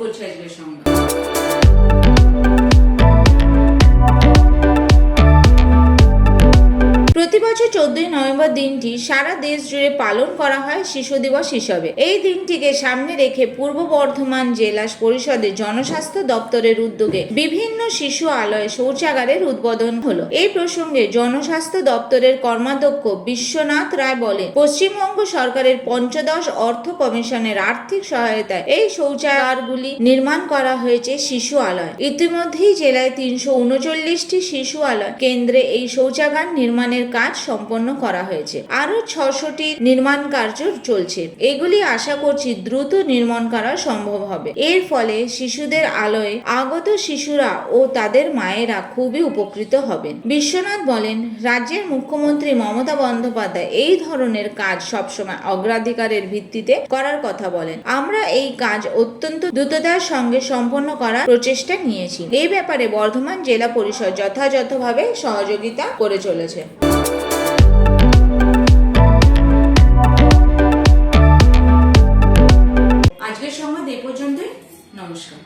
जोधपुर से एजुकेशन होगा বছর চোদ্দই নভেম্বর দিনটি সারা দেশ জুড়ে পালন করা হয় শিশু দিবস হিসাবে। এই দিনটিকে সামনে রেখে পূর্ব বর্ধমান জেলা পরিষদের জনস্বাস্থ্য দপ্তরের উদ্যোগে বিভিন্ন শিশু আলয়ে শৌচাগারের উদ্বোধন হলো। এই প্রসঙ্গে জনস্বাস্থ্য দপ্তরের কর্মাধ্যক্ষ বিশ্বনাথ রায় বলেন, পশ্চিমবঙ্গ সরকারের পঞ্চদশ অর্থ কমিশনের আর্থিক সহায়তায় এই শৌচাগারগুলি নির্মাণ করা হয়েছে শিশু আলয়। ইতিমধ্যেই জেলায় তিনশো উনচল্লিশটি শিশু আলয় কেন্দ্রে এই শৌচাগার নির্মাণের কাজ সম্পন্ন করা হয়েছে। আরও ছশোটি নির্মাণ কার্য চলছে। এগুলি আশা করছি দ্রুত নির্মাণ করা সম্ভব হবে। এর ফলে শিশুদের আলোয় আগত শিশুরা ও তাদের মায়েরা খুবই উপকৃত হবেন। বিশ্বনাথ বলেন, রাজ্যের মুখ্যমন্ত্রী মমতা বন্দ্যোপাধ্যায় এই ধরনের কাজ সবসময় অগ্রাধিকারের ভিত্তিতে করার কথা বলেন। আমরা এই কাজ অত্যন্ত দ্রুততার সঙ্গে সম্পন্ন করার প্রচেষ্টা নিয়েছি। এই ব্যাপারে বর্ধমান জেলা পরিষদ যথাযথভাবে সহযোগিতা করে চলেছে। নমস্কার।